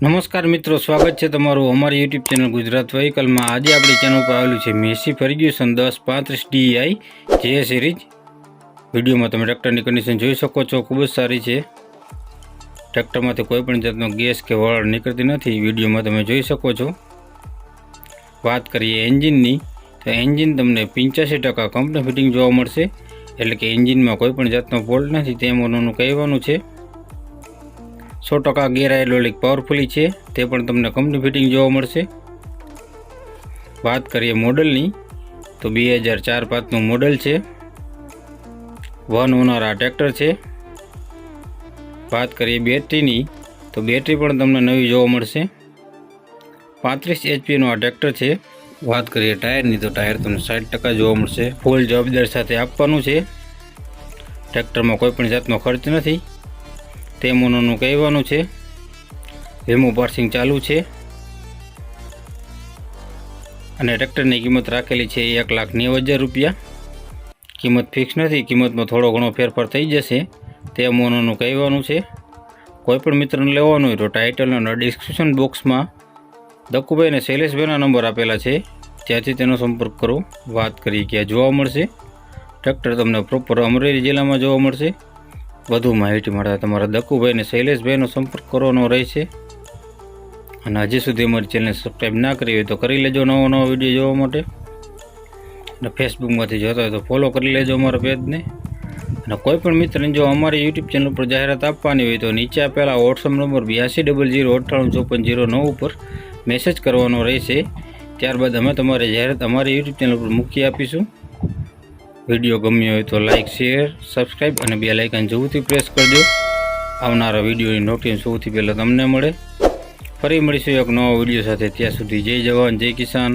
નમસ્કાર મિત્રો, સ્વાગત છે તમારું અમારી યુટ્યુબ ચેનલ ગુજરાત વ્હીકલમાં. આજે આપણી ચેનલ પર આવેલું છે મેસી ફર્ગ્યુસન દસ પાંત્રીસ ડીઆઈ જે સિરીઝ. વિડીયોમાં તમે ટ્રેક્ટરની કન્ડિશન જોઈ શકો છો, ખૂબ જ સારી છે. ટ્રેક્ટરમાંથી કોઈ પણ જાતનો ગેસ કે વળ નીકળતી નથી, વિડીયોમાં તમે જોઈ શકો છો. વાત કરીએ એન્જિનની, તો એન્જિન તમને પંચ્યાસી ટકા કંપની ફિટિંગ જોવા મળશે. એટલે કે એન્જિનમાં કોઈ પણ જાતનો ફોલ્ટ નથી, તેમ ઓનરનું કહેવાનું છે. સો ટકા ગેર હાઇડ્રોલિક પાવરફુલી છે. તે પણ તમને કંપની ફિટિંગ જોવા મળશે. વાત કરીએ મોડલની, તો બે હજાર ચાર પાંચનું મોડલ છે. વન ઓનર આ ટ્રેક્ટર છે. વાત કરીએ બેટરીની, તો બેટરી પણ તમને નવી જોવા મળશે. પાંત્રીસ એચપીનું આ ટ્રેક્ટર છે. વાત કરીએ ટાયરની, તો ટાયર તમને સાઠ ટકા જોવા મળશે. ફૂલ જવાબદાર સાથે આપવાનું છે. ટ્રેક્ટરમાં કોઈ પણ જાતનો ખર્ચ નથી. તે મોનોનું કહેવાનું છે, વીમો પાર્સિંગ ચાલુ છે. અને ટ્રેક્ટરની કિંમત રાખેલી છે એક લાખ નેવું હજાર રૂપિયા. કિંમત ફિક્સ નથી, કિંમતમાં થોડો ઘણો ફેરફાર થઈ જશે તે મોનોનું કહેવાનું છે. કોઈપણ મિત્રને લેવાનું હોય તો ટાઇટલ અને ડિસ્ક્રિપ્શન બોક્સમાં દક્કુભાઈ અને શૈલેષભાઈના નંબર આપેલા છે. ત્યાંથી તેનો સંપર્ક કરો. વાત કરી ક્યાં જોવા મળશે. ટ્રેક્ટર તમને પ્રોપર અમરેલી જિલ્લામાં જોવા મળશે. વધુ માહિતી માટે તમારા દક્કુભાઈ અને શૈલેષભાઈનો સંપર્ક કરવાનો રહેશે. અને હજી સુધી અમારી ચેનલ સબસ્ક્રાઈબ ના કરી હોય તો કરી લેજો નવો નવો વીડિયો જોવા માટે. અને ફેસબુકમાંથી જોતા હોય તો ફોલો કરી લેજો અમારા પેજને અને કોઈ પણ મિત્રને જો અમારી યુટ્યુબ ચેનલ પર જાહેરાત આપવાની હોય તો નીચે આપેલા વોટ્સઅપ નંબર બ્યાસી ડબલ જીરો અઠ્ઠાણું, ચોપન, જીરો, નવ ઉપર મેસેજ કરવાનો રહેશે. ત્યારબાદ અમે તમારી જાહેરાત અમારી યુટ્યુબ ચેનલ પર મૂકી આપીશું. વીડિયો ગમ્યો હોય તો લાઇક શેર સબસ્ક્રાઈબ અને બે લાઇકન જવુંથી પ્રેસ કરજો. આવનારા વિડીયોની નોટિસ સૌથી પહેલાં તમને મળે. ફરી મળીશું એક નવા વીડિયો સાથે. ત્યાં સુધી જય જવાન, જય કિસાન.